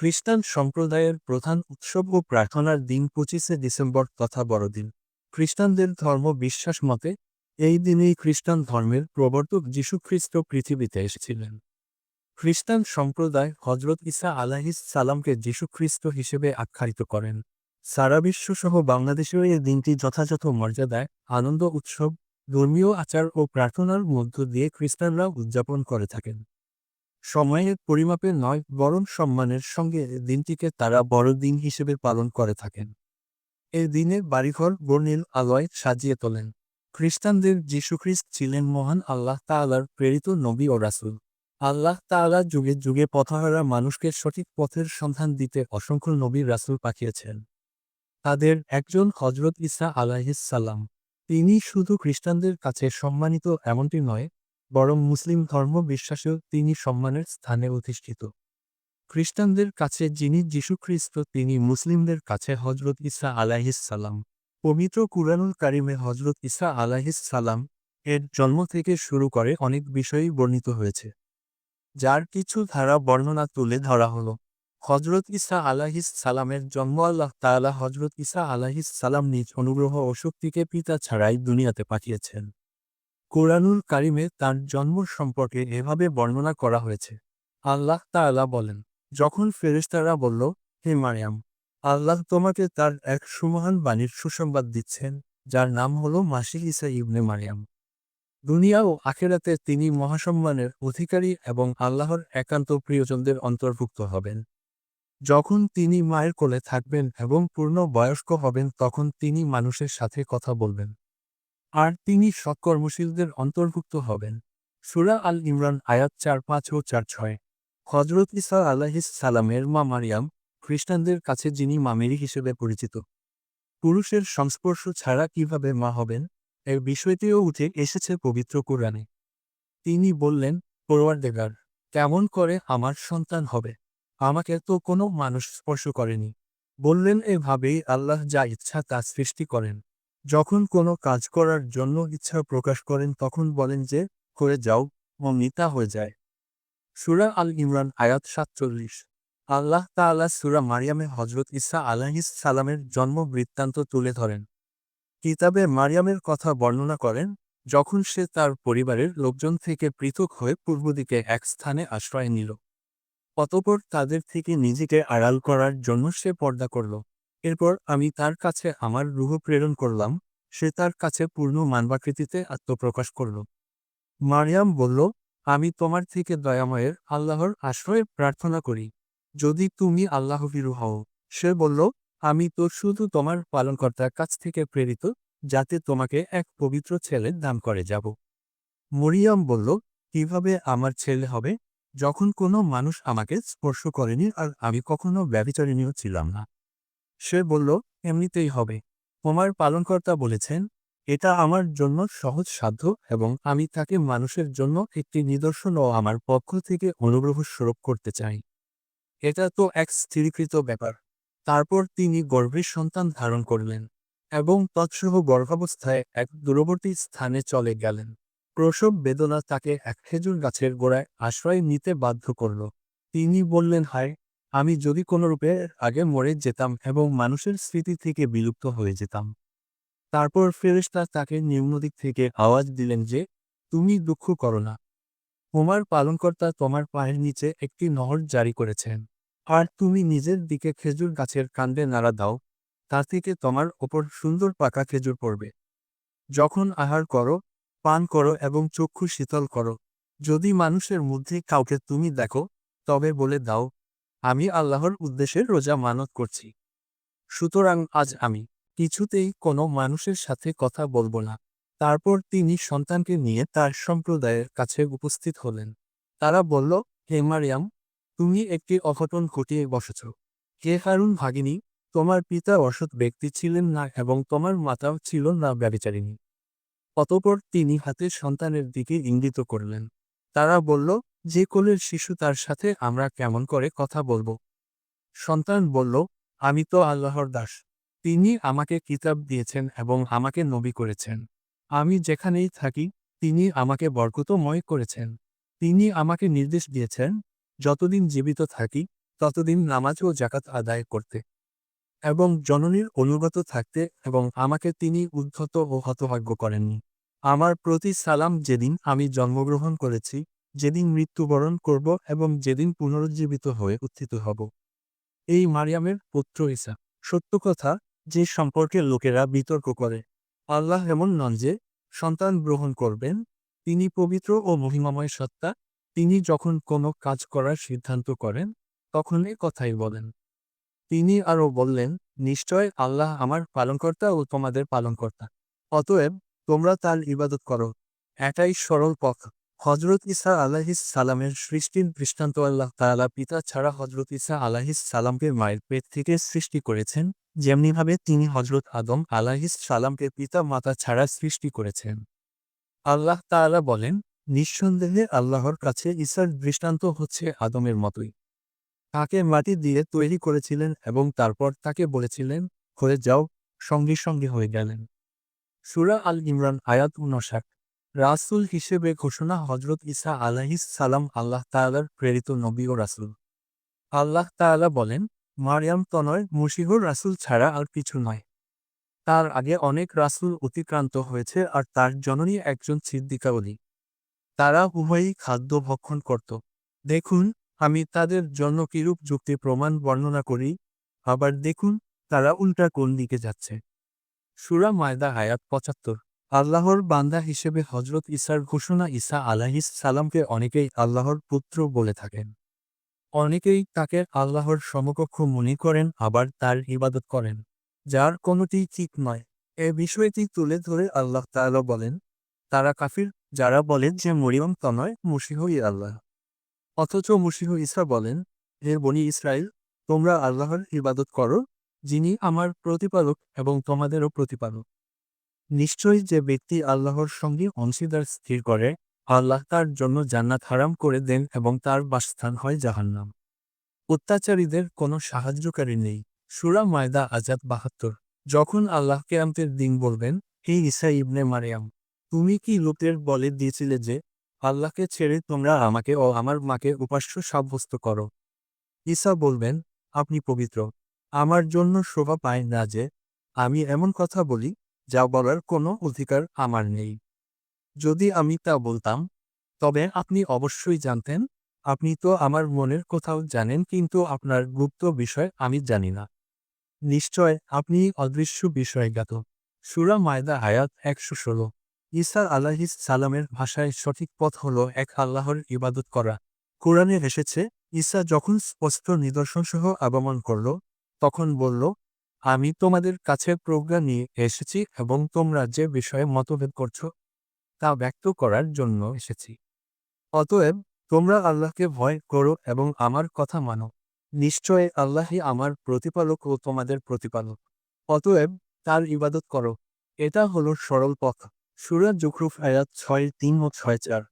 খ্রিস্টান সম্প্রদায়ের প্রধান উৎসব ও প্রার্থনার দিন পঁচিশে ডিসেম্বর তথা বড়দিন। খ্রিস্টানদের ধর্ম বিশ্বাস মতে, এই দিনেই খ্রিস্টান ধর্মের প্রবর্তক যীশুখ্রিস্ট পৃথিবীতে এসেছিলেন। খ্রিস্টান সম্প্রদায় হজরত ইসা আলাহিস সালামকে যীশুখ্রিস্ট হিসেবে আখ্যায়িত করেন। সারা বিশ্বসহ বাংলাদেশেও এই দিনটি যথাযথ মর্যাদায়, আনন্দ উৎসব, ধর্মীয় আচার ও প্রার্থনার মধ্য দিয়ে খ্রিস্টানরা উদযাপন করে থাকেন। সময়ের পরিমাপে নয়, বরং সম্মানের সঙ্গে দিনটিকে তারা বড়দিন হিসেবে পালন করে থাকেন। এই দিনে বাড়িঘর, বর্ণিল আলয় সাজিয়ে তোলেন। খ্রিস্টানদের যীশুখ্রিস্ট ছিলেন মহান আল্লাহ তাআলার প্রেরিত নবী ও রাসূল। আল্লাহ তাআলা যুগে যুগে পথহারা মানুষকে সঠিক পথের সন্ধান দিতে অসংখ্য নবী রাসূল পাঠিয়েছেন। তাদের একজন হজরত ইসা আলাহিস সালাম। তিনি শুধু খ্রিস্টানদের কাছে সম্মানিত এমনটি নয় বরং মুসলিম ধর্ম বিশ্বাসেও তিনি সম্মানের স্থানে অধিষ্ঠিত। খ্রিস্টানদের কাছে যিনি যীশুখ্রিস্ট তিনি মুসলিমদের কাছে হজরত ইসা আলাহিস সালাম। পবিত্র কুরআনুল কারিমে হজরত ইসা আলাহিস সালাম এর জন্ম থেকে শুরু করে অনেক বিষয়ই বর্ণিত হয়েছে। যার কিছু ধারা বর্ণনা তুলে ধরা হলো হজরত ইসা আলাহিস সালামের জন্ম আল্লাহ তাআলা হজরত ইসা আলাহিস সালাম নিজ অনুগ্রহ ও শক্তিকে পিতা ছাড়াই দুনিয়াতে পাঠিয়েছেন। কোরআনুল কারিমে তার জন্ম সম্পর্কে এভাবে বর্ণনা করা হয়েছে। আল্লাহ তাআলা বলেন, যখন ফেরেশতারা বলল, হে মারিয়াম, আল্লাহ তোমাকে তার এক সুমহান বাণীর সুসংবাদ দিচ্ছেন, যার নাম হল মাসিহ ইসা ইবনে মারিয়াম। দুনিয়া ও আখেরাতে তিনি মহাসম্মানের অধিকারী এবং আল্লাহর একান্ত প্রিয়জনদের অন্তর্ভুক্ত হবেন। যখন তিনি মায়ের কোলে থাকবেন এবং পূর্ণ বয়স্ক হবেন, তখন তিনি মানুষের সাথে কথা বলবেন। আর তিনি সৎকর্মশীলদের অন্তর্ভুক্ত হবেন। সুরা আল ইমরান, আয়াত চার পাঁচ ও চার ছয়। হজরত ইসা আলাহিস সালামের মা মারিয়াম, খ্রিস্টানদের কাছে যিনি মামেরি হিসেবে পরিচিত। পুরুষের সংস্পর্শ ছাড়া কীভাবে মা হবেন এর বিষয়টিও উঠে এসেছে পবিত্র কোরআনে। তিনি বললেন, পরওয়ারদেগার, কেমন করে আমার সন্তান হবে? আমাকে তো কোনো মানুষ স্পর্শ করেনি। বললেন, এভাবেই আল্লাহ যা ইচ্ছা তা সৃষ্টি করেন। যখন কোনো কাজ করার জন্য ইচ্ছা প্রকাশ করেন তখন বলেন যে, করে যাও অমনি হয়ে যায়। সুরা আল ইমরান, আয়াত সাতচল্লিশ। আল্লাহ তাআলা সুরা মারিয়ামে হজরত ইসা আলাহিস সালামের জন্ম বৃত্তান্ত তুলে ধরেন। কিতাবে মারিয়ামের কথা বর্ণনা করেন, যখন সে তার পরিবারের লোকজন থেকে পৃথক হয়ে পূর্ব দিকে এক স্থানে আশ্রয় নিল। অতপর তাদের থেকে নিজেকে আড়াল করার জন্য সে পর্দা করল। এরপর আমি তার কাছে আমার রুহ প্রেরণ করলাম, সে তার কাছে পূর্ণ মানবাকৃতিতে আত্মপ্রকাশ করল। মারিয়াম বলল, আমি তোমার থেকে দয়াময়ের আল্লাহর আশ্রয়ে প্রার্থনা করি। যদি তুমি আল্লাহভীরু হও। সে বলল, আমি তো শুধু তোমার পালনকর্তার কাছ থেকে প্রেরিত, যাতে তোমাকে এক পবিত্র ছেলে দান করে যাব। মরিয়াম বলল, কীভাবে আমার ছেলে হবে? যখন কোনো মানুষ আমাকে স্পর্শ করেনি আর আমি কখনো ব্যবিচারিণীয় ছিলাম না। সে বলল, এমনিতেই হবে। তোমার পালনকর্তা বলেছেন, এটা আমার জন্য সহজ সাধ্য এবং আমি তাকে মানুষের জন্য একটি নিদর্শন ও আমার পক্ষ থেকে অনুগ্রহ স্বরূপ করতে চাই। এটা তো এক স্থিরীকৃত ব্যাপার। তারপর তিনি গর্ভের সন্তান ধারণ করলেন এবং তৎসহ গর্ভাবস্থায় এক দূরবর্তী স্থানে চলে গেলেন। প্রসব বেদনা তাকে এক খেজুর গাছের গোড়ায় আশ্রয় নিতে বাধ্য করল। তিনি বললেন, হায় আমি যদি কোনোরূপে আগে মরে যেতাম এবং মানুষের স্মৃতি থেকে বিলুপ্ত হয়ে যেতাম। তারপর ফেরেশতা তাকে নিম্নদিক থেকে আওয়াজ দিলেন যে, তুমি দুঃখ করো না। তোমার পালনকর্তা তোমার পায়ের নিচে একটি নহর জারি করেছেন। আর তুমি নিজের দিকে খেজুর গাছের কাণ্ডে নাড়া দাও। তা থেকে তোমার ওপর সুন্দর পাকা খেজুর পড়বে। যখন আহার করো, পান করো এবং চক্ষু শীতল করো। যদি মানুষের মধ্যে কাউকে তুমি দেখো, তবে বলে দাও আমি আল্লাহর উদ্দেশ্যে রোজা মানত করছি। সুতরাং আজ আমি কিছুতেই কোনো মানুষের সাথে কথা বলব না। তারপর তিনি সন্তানকে নিয়ে তার সম্প্রদায়ের কাছে উপস্থিত হলেন। তারা বলল, হে মারিয়াম, তুমি একটি অঘটন ঘটিয়ে বসেছ। হে হারুন ভাগিনী, তোমার পিতা অসৎ ব্যক্তি ছিলেন না এবং তোমার মাতাও ছিল না ব্যবিচারিণী অতপর তিনি হাতে সন্তানের দিকে ইঙ্গিত করলেন। তারা বলল, যে কোলের শিশু তার সাথে আমরা কেমন করে কথা বলব? সন্তান বলল, আমি তো আল্লাহর দাস। তিনি আমাকে কিতাব দিয়েছেন এবং আমাকে নবী করেছেন। আমি যেখানেই থাকি, তিনি আমাকে বরকতময় করেছেন। তিনি আমাকে নির্দেশ দিয়েছেন, যতদিন জীবিত থাকি, ততদিন নামাজ ও জাকাত আদায় করতে। এবং জননীর অনুগত থাকতে এবং আমাকে তিনি উদ্ধত ও হতভাগ্য করেননি। আমার প্রতি সালাম যেদিন আমি জন্মগ্রহণ করেছি, যেদিন মৃত্যুবরণ করব এবং যেদিন পুনরুজ্জীবিত হয়ে উত্থিত হব। এই মারিয়ামের পুত্র ইসা সত্য কথা, যে সম্পর্কে লোকেরা বিতর্ক করে, আল্লাহ এমন নন যে, সন্তান গ্রহণ করবেন, তিনি পবিত্র ও মহিমাময় সত্তা, তিনি যখন কোনো কাজ করার সিদ্ধান্ত করেন, তখন এ কথাই বলেন। তিনি আরও বললেন, নিশ্চয় আল্লাহ আমার পালনকর্তা ও তোমাদের পালনকর্তা। অতএব তোমরা তার ইবাদত করো। এটাই সরল পথ। হজরত ইসা আলাহিস সালামের সৃষ্টির দৃষ্টান্ত আল্লাহ তাআলা পিতা ছাড়া হজরত ইসা আলাহিস সালামকে মায়ের পেট থেকে সৃষ্টি করেছেন, যেমনিভাবে তিনি হজরত আদম আলাহিস সালামকে পিতা মাতা ছাড়া সৃষ্টি করেছেন। আল্লাহ তাআলা বলেন, নিঃসন্দেহে আল্লাহর কাছে ঈসার দৃষ্টান্ত হচ্ছে আদমের মতোই। তাকে মাটি দিয়ে তৈরি করেছিলেন এবং তারপর তাকে বলেছিলেন, হয়ে যাও, সঙ্গে সঙ্গে হয়ে গেলেন। সুরা আল ইমরান, আয়াত উনষাট রাসুল হিসেবে ঘোষণা হজরত ইসা আলাহিস সালাম আল্লাহ তাআলার প্রেরিত নবী ও রাসুল। আল্লাহ তাআলা বলেন, মারিয়াম তনয় মুশিহুর রাসুল ছাড়া আর কিছু নয়। তার আগে অনেক রাসুল অতিক্রান্ত হয়েছে আর তার জননী একজন সিদ্দিকাবলী তারা উভয়ই খাদ্য ভক্ষণ করত। দেখুন, আমি তাদের জন্য কিরূপ যুক্তি প্রমাণ বর্ণনা করি। আবার দেখুন, তারা উল্টা কোন দিকে যাচ্ছে। সুরা মায়দা হায়াত পঁচাত্তর। আল্লাহর বান্দা হিসেবে হজরত ইসার ঘোষণা ইসা আলাহিস সালামকে অনেকেই আল্লাহর পুত্র বলে থাকেন। অনেকেই তাকে আল্লাহর সমকক্ষ মনে করেন, আবার তার ইবাদত করেন। যার কোনোটি ঠিক নয়। এ বিষয়টি তুলে ধরে আল্লাহ তাআলা বলেন, তারা কাফির, যারা বলেন যে মরিয়ম তনয় মুসিহ ই আল্লাহ। অথচ মুশিহ ইসা বলেন, হে বনি ইসরায়েল তোমরা আল্লাহর ইবাদত করো যিনি আমার প্রতিপালক এবং তোমাদেরও প্রতিপালক। নিশ্চয়ই যে ব্যক্তি আল্লাহর সঙ্গে অংশীদার স্থির করে, আল্লাহ তার জন্য জান্নাত হারাম করে দেন এবং তার বাসস্থান হয় জাহান্নাম। অত্যাচারীদের কোনো সাহায্যকারী নেই। সুরা মায়দা আজাদ বাহাত্তর। যখন আল্লাহ কেয়ামতের দিন বলবেন, হে ইসা ইবনে মারিয়াম, তুমি কি লোকের বলে দিয়েছিলে যে, আল্লাহকে ছেড়ে তোমরা আমাকে ও আমার মাকে উপাস্য সাব্যস্ত করো? ঈসা বলবেন, আপনি পবিত্র। আমার জন্য শোভা পায় না যে, আমি এমন কথা বলি, যা বলার কোনো অধিকার আমার নেই। যদি আমি তা বলতাম, তবে আপনি অবশ্যই জানতেন, আপনি তো আমার মনের কোথাও জানেন কিন্তু আপনার গুপ্ত বিষয় আমি জানি না। নিশ্চয়, আপনি অদৃশ্য বিষয় জ্ঞাত সুরা মায়দা হায়াত একশো ষোলো। ঈসা আলাহিস সালামের ভাষায় সঠিক পথ হল এক আল্লাহর ইবাদত করা। কোরআনে এসেছে, ঈসা যখন স্পষ্ট নিদর্শনসহ আগমন করল তখন বলল, আমি তোমাদের কাছে প্রজ্ঞা নিয়ে এসেছি এবং তোমরা যে বিষয়ে মতভেদ করছ, তা ব্যক্ত করার জন্য এসেছি। অতএব, তোমরা আল্লাহকে ভয় করো এবং আমার কথা মানো। নিশ্চয় আল্লাহই আমার প্রতিপালক ও তোমাদের প্রতিপালক। অতএব, তার ইবাদত করো। এটা হলো সরল পথ। সুরা জুখরুফ আয়াত ছয়, তিন ও ছয়, চার।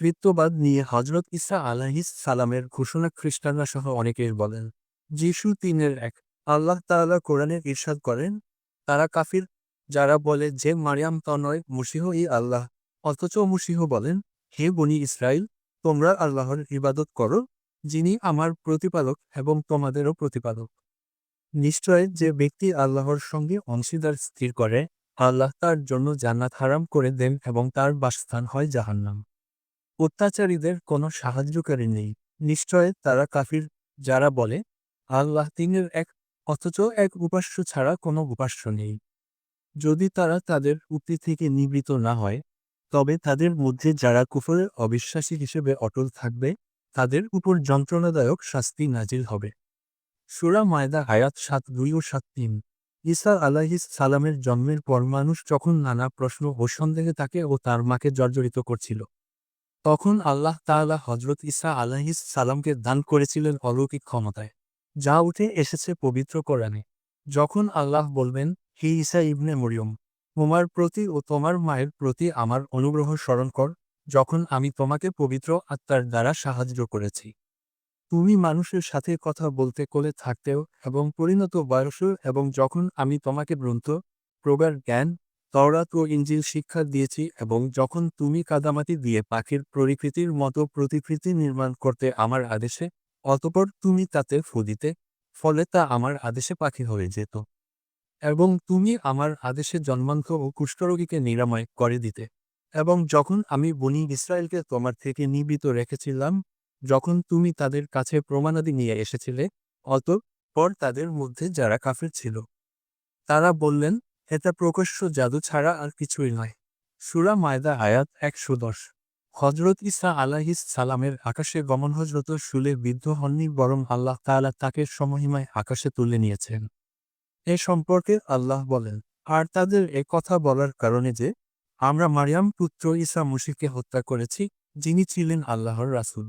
কৃত্যবাদ নিয়ে হজরত ইসা আলাহিস সালামের ঘোষণা খ্রিস্টানরা সহ অনেকেই বলেন, যিশু তিনের এক আল্লাহ তাআলা কোরআনে ইরশাদ করেন, তারা কাফির, যারা বলে যে মারিয়াম তনয় মুসিহ ই আল্লাহ। অথচ মুসিহ বলেন, হে বনি ইসরায়েল তোমরা আল্লাহর ইবাদত করো, যিনি আমার প্রতিপালক এবং তোমাদেরও প্রতিপালক। নিশ্চয় যে ব্যক্তি আল্লাহর সঙ্গে অংশীদার স্থির করে, আল্লাহ তার জন্য জান্নাত হারাম করে দেন এবং তার বাসস্থান হয় জাহান্নাম। অত্যাচারীদের কোনো সাহায্যকারী নেই। নিশ্চয় তারা কাফির, যারা বলে, আল্লাহ তিনের এক অথচ এক উপাস্য ছাড়া কোনো উপাস্য নেই। যদি তারা তাদের উক্তি থেকে নিবৃত না হয়, তবে তাদের মধ্যে যারা কুফরের অবিশ্বাসী হিসেবে অটল থাকবে, তাদের উপর যন্ত্রণাদায়ক শাস্তি নাজিল হবে। সুরা মায়দা হায়াত সাত, দুই ও সাত, তিন। ঈসা আলাহিস সালামের জন্মের পর মানুষ যখন নানা প্রশ্ন ও সন্দেহে তাকে ও তার মাকে জর্জরিত করছিল, তখন আল্লাহ তাআলা হজরত ঈসা আলাহিস সালামকে দান করেছিলেন অলৌকিক ক্ষমতায়। যা উঠে এসেছে পবিত্র কোরআনে। যখন আল্লাহ বলবেন, হি ইসা ইবনে মরিয়ম, তোমার প্রতি ও তোমার মায়ের প্রতি আমার অনুগ্রহ স্মরণ কর, যখন আমি তোমাকে পবিত্র আত্মার দ্বারা সাহায্য করেছি। তুমি মানুষের সাথে কথা বলতে, কোলে থাকতেও এবং পরিণত বয়সেও এবং যখন আমি তোমাকে গ্রন্থ প্রগার জ্ঞান, তওরাত ও ইঞ্জিল শিক্ষা দিয়েছি এবং যখন তুমি কাদামাটি দিয়ে পাখির পরিকৃতির মতো প্রতিকৃতি নির্মাণ করতে আমার আদেশে অতপর তুমি তাতে ফু দিতে, ফলে তা আমার আদেশে পাখি হয়ে যেত। এবং তুমি আমার আদেশে জন্মান্ত ও কুষ্ঠরোগীকে নিরাময় করে দিতে। এবং যখন আমি বনি ইসরায়েলকে তোমার থেকে নিবিত রেখেছিলাম, যখন তুমি তাদের কাছে প্রমাণাদি নিয়ে এসেছিলে, অতঃপর তাদের মধ্যে যারা কাফের ছিল, তারা বললেন, এটা প্রকাশ্য জাদু ছাড়া আর কিছুই নয়। সুরা মায়দা আয়াত একশো দশ। হজরত ইসা আলাহিস সালামের আকাশে গমন হজরত শুলে বিদ্ধ হননি বরং আল্লাহ তাআলা তাকে সমহিমায় আকাশে তুলে নিয়েছেন। এ সম্পর্কে আল্লাহ বলেন, আর তাদের এ কথা বলার কারণে যে, আমরা মারিয়াম পুত্র ঈসা মুশিকে হত্যা করেছি, যিনি ছিলেন আল্লাহর রাসূল।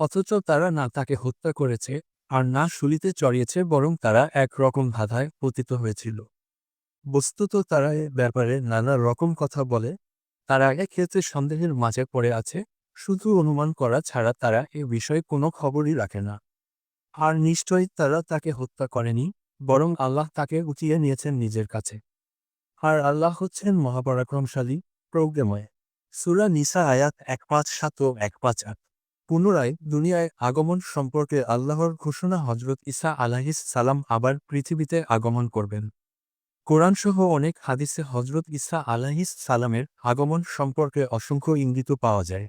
অথচ তারা না তাকে হত্যা করেছে, আর না শুলিতে চড়িয়েছে বরং তারা এক রকম ধাঁধায় পতিত হয়েছিল। বস্তুত তারা এ ব্যাপারে নানা রকম কথা বলে তারা এক্ষেত্রে সন্দেহের মাঝে পড়ে আছে, শুধু অনুমান করা ছাড়া তারা এ বিষয়ে কোনো খবরই রাখে না। আর নিশ্চয়ই তারা তাকে হত্যা করেনি, বরং আল্লাহ তাকে উঠিয়ে নিয়েছেন নিজের কাছে। আর আল্লাহ হচ্ছেন মহাপরাক্রমশালী, প্রজ্ঞাময়। সুরা নিসা আয়াত এক পাঁচ সাত ও এক পাঁচ আট। পুনরায় দুনিয়ায় আগমন সম্পর্কে আল্লাহর ঘোষণা হজরত ইসা আলাহিস সালাম আবার পৃথিবীতে আগমন করবেন। কোরআনসহ অনেক হাদিসে হজরত ইসা আলাহিস সালামের আগমন সম্পর্কে অসংখ্য ইঙ্গিত পাওয়া যায়।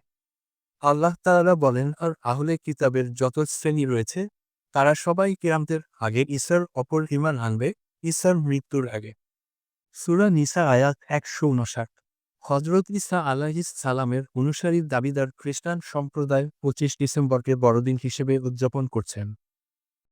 আল্লাহ তাআলা বলেন, আর আহলে কিতাবের যত শ্রেণি রয়েছে, তারা সবাই কিরামতের আগে ঈসার অপর ইমান আনবে, ঈসার মৃত্যুর আগে। সুরা নিসা আয়াত একশো উনষাট হজরত ইসা আলাহিস সালামের অনুসারীর দাবিদার খ্রিস্টান সম্প্রদায় পঁচিশ ডিসেম্বরকে বড়দিন হিসেবে উদযাপন করছেন।